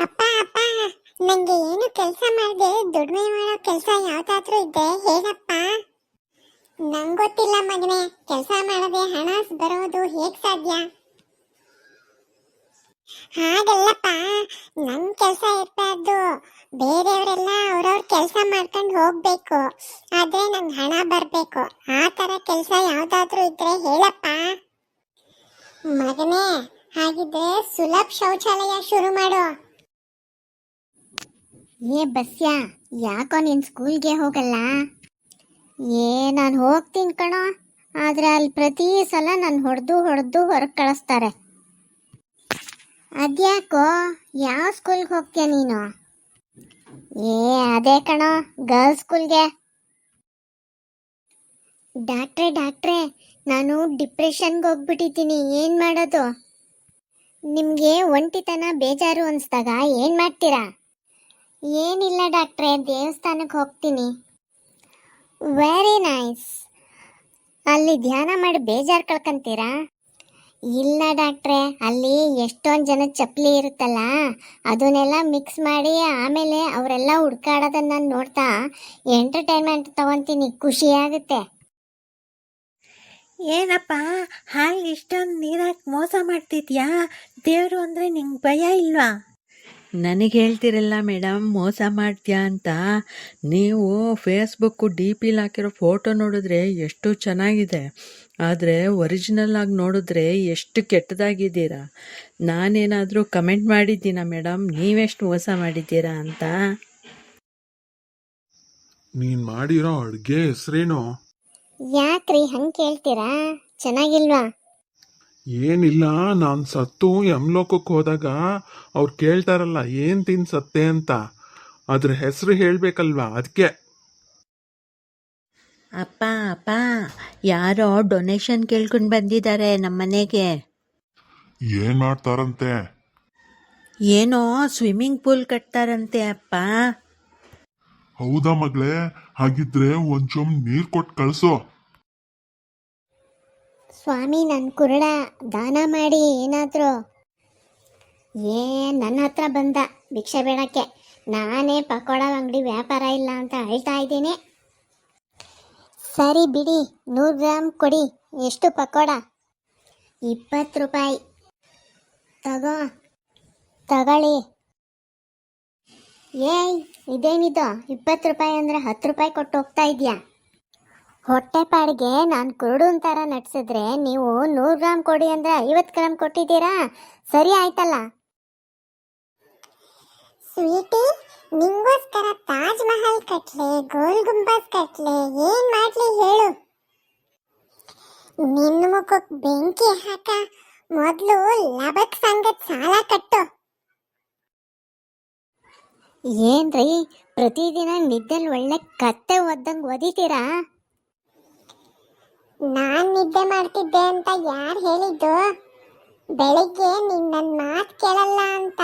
ಅಪ್ಪ ಅಪ್ಪ, ನಂಗೆ ಏನು ಕೆಲಸ ಮಾಡದೆ, ದುಡಿಮೆ ಮಾಡೋ ಕೆಲಸ ಯಾವ್ದಾದ್ರೂ ಇದ್ದೆ ಹೇಳಪ್ಪ. ನಂಗೊತ್ತಿಲ್ಲ ಮಗನೆ, ಕೆಲಸ ಮಾಡದೆ ಹಣ ಬರೋದು ಹೇಗ್ ಸಾಧ್ಯ? ಹಾಗಲ್ಲಪ್ಪ, ನನ್ ಕೆಲಸ ಇರ್ಬಾರ್ದು. ಬೇರೆಯವರೆಲ್ಲ ಅವ್ರವ್ರ ಕೆಲಸ ಮಾಡ್ಕೊಂಡು ಹೋಗ್ಬೇಕು. ಆದ್ರೆ ನಂಗೆ ಹಣ ಬರ್ಬೇಕು. ಆ ತರ ಕೆಲಸ ಯಾವ್ದಾದ್ರೂ ಇದ್ರೆ ಹೇಳಪ್ಪ. ಮಗನೇ, ಹಾಗಿದ್ರೆ ಸುಲಭ ಶೌಚಾಲಯ ಶುರು ಮಾಡು. ಏ ಬಸ್ಯಾ, ಯಾಕೋ ನೀನು ಸ್ಕೂಲ್ಗೆ ಹೋಗಲ್ಲ? ಏ, ನಾನು ಹೋಗ್ತೀನಿ ಕಣೋ. ಆದರೆ ಅಲ್ಲಿ ಪ್ರತಿ ಸಲ ನಾನು ಹೊಡೆದು ಹೊಡೆದು ಹೊರಗೆ ಕಳಿಸ್ತಾರೆ. ಅದ್ಯಾಕೋ? ಯಾವ ಸ್ಕೂಲ್ಗೆ ಹೋಗ್ತೀಯ ನೀನು? ಏ, ಅದೇ ಕಣೋ, ಗರ್ಲ್ಸ್ ಸ್ಕೂಲ್ಗೆ. ಡಾಕ್ಟ್ರೆ ಡಾಕ್ಟ್ರೆ, ನಾನು ಡಿಪ್ರೆಷನ್ಗೆ ಹೋಗ್ಬಿಟ್ಟಿದ್ದೀನಿ. ಏನು ಮಾಡೋದು? ನಿಮಗೆ ಒಂಟಿತನ ಬೇಜಾರು ಅನಿಸ್ದಾಗ ಏನು ಮಾಡ್ತೀರಾ? ಏನಿಲ್ಲ ಡಾಕ್ಟ್ರೆ ದೇವಸ್ಥಾನಕ್ಕೆ ಹೋಗ್ತೀನಿ. ವೆರಿ ನೈಸ್ ಅಲ್ಲಿ ಧ್ಯಾನ ಮಾಡಿ ಬೇಜಾರು ಕಳ್ಕೊಂತೀರಾ? ಇಲ್ಲ ಡಾಕ್ಟ್ರೆ, ಅಲ್ಲಿ ಎಷ್ಟೊಂದು ಜನ ಚಪ್ಪಲಿ ಇರುತ್ತಲ್ಲ, ಅದನ್ನೆಲ್ಲ ಮಿಕ್ಸ್ ಮಾಡಿ ಆಮೇಲೆ ಅವರೆಲ್ಲ ಹುಡ್ಕಾಡೋದನ್ನ ನೋಡ್ತಾ ಎಂಟರ್ಟೈನ್ಮೆಂಟ್ ತಗೊಂತೀನಿ ಖುಷಿಯಾಗುತ್ತೆ ಏನಪ್ಪ, ಹಾಗೆ ಇಷ್ಟೊಂದು ನೀರಾಕಿ ಮೋಸ ಮಾಡ್ತಿದ್ಯಾ? ದೇವರು ಅಂದರೆ ನಿಂಗೆ ಭಯ ಇಲ್ವಾ? ನನಗೆ ಹೇಳ್ತಿರಲ್ಲ ಮೇಡಮ್ ಮೋಸ ಮಾಡ್ತೀಯಾ ಅಂತ. ನೀವು ಫೇಸ್ಬುಕ್ಕು ಡಿ ಪಿಲಿ ಹಾಕಿರೋ ಫೋಟೋ ನೋಡಿದ್ರೆ ಎಷ್ಟು ಚೆನ್ನಾಗಿದೆ. ಆದರೆ ಒರಿಜಿನಲ್ ಆಗಿ ನೋಡಿದ್ರೆ ಎಷ್ಟು ಕೆಟ್ಟದಾಗಿದ್ದೀರಾ. ನಾನೇನಾದರೂ ಕಮೆಂಟ್ ಮಾಡಿದ್ದೀನಾ ಮೇಡಮ್? ನೀವೆಷ್ಟು ಮೋಸ ಮಾಡಿದ್ದೀರಾ ಅಂತ. ನೀನು ಮಾಡಿರೋ ಅಡುಗೆ ಹೆಸರೇನು? ಯಾಕ್ರಿ ಹಂಗೆ ಕೇಳ್ತೀರಾ? ಚೆನ್ನಾಗಿಲ್ವಾ? ಏನಿಲ್ಲ ನಾನು ಸತ್ತು ಯಮ್ಲೋಕಕ್ಕೆ ಹೋದಾಗ ಅವ್ರು ಕೇಳ್ತಾರಲ್ಲ ಏನು ತಿನ್ ಸತ್ತೆ ಅಂತ. ಅದ್ರ ಹೆಸರು ಹೇಳಬೇಕಲ್ವಾ ಅದಕ್ಕೆ ಅಪ್ಪ ಅಪ್ಪ ಯಾರೋ ಡೊನೇಷನ್ ಕೇಳ್ಕೊಂಡು ಬಂದಿದ್ದಾರೆ ನಮ್ಮ ಮನೆಗೆ. ಏನ್ ಮಾಡ್ತಾರಂತೆ? ಏನೋ ಸ್ವಿಮ್ಮಿಂಗ್ ಪೂಲ್ ಕಟ್ತಾರಂತೆ ಅಪ್ಪ. ಹೌದಾ ಮಗಳೇ? ಹಾಗಿದ್ರೆ ಒಂದ್ ನೀರು ನೀರ್ ಕೊಟ್ಟು ಕಳ್ಸೋ. ಸ್ವಾಮಿ ನನ್ನ ಕುರುಡ ದಾನ ಮಾಡಿ ಏನಾದರೂ? ಏ ನನ್ನ ಹತ್ರ ಬಂದ ಭಿಕ್ಷೆ ಬೇಡಕ್ಕೆ. ನಾನೇ ಪಕೋಡ ಅಂಗಡಿ ವ್ಯಾಪಾರ ಇಲ್ಲ ಅಂತ ಹೇಳ್ತಾ ಇದ್ದೀನಿ. ಸರಿ ಬಿಡಿ, ನೂರು ಗ್ರಾಮ್ ಕೊಡಿ, ಎಷ್ಟು ಪಕೋಡ? ಇಪ್ಪತ್ತು ರೂಪಾಯಿ. ತಗೋ, ತಗೊಳ್ಳಿ. ಏಯ್, ಇದೇನಿದು? ಇಪ್ಪತ್ತು ರೂಪಾಯಿ ಅಂದರೆ ಹತ್ತು ರೂಪಾಯಿ ಕೊಟ್ಟು ಹೋಗ್ತಾ ಇದೆಯಾ? ಹೊಟ್ಟೆ ಪಾಡಿಗೆ ನಾನು ಕುರುಡುನ್ ಥರ ನಟಿಸಿದ್ರೆ ನೀವು ನೂರು ಗ್ರಾಮ್ ಕೊಡಿ ಅಂದರೆ ಐವತ್ತು ಗ್ರಾಮ್ ಕೊಟ್ಟಿದ್ದೀರಾ? ಸರಿ ಆಯ್ತಲ್ಲ? ಸ್ವೀಟಿ ನಿಂಗೋಸ್ಕರ ತಾಜ್ ಮಹಲ್ ಕಟ್ಲೆ ಗೋಲ್ ಗುಂಬಸ್ ಕಟ್ಲೆ ಏನ್ ಮಾಡ್ಲಿ ಹೇಳು. ನಿನ್ನ ಮುಖಕ್ಕೆ ಬೆಂಕಿ ಹಾಕ ಮೊದಲು ಲಬಕ್ ಸಂಗತ್ ಸಾಲ ಕಟ್ಟು. ಏನ್ರಿ ಪ್ರತಿದಿನ ನಿದ್ದೆಲ್ ಒಳ್ಳೆ ಕತ್ತೆ ಒದ್ದಂಗ್ ಒದಿತೀರಾ? ನಿದ್ದೆ ಮಾಡ್ತಿದ್ದೆ ಅಂತ ಯಾರು ಹೇಳಿದ್ದು? ಬೆಳಿಗ್ಗೆ ನೀನ್ ಮಾತು ಮಾತ್ ಕೇಳಲ್ಲ ಅಂತ.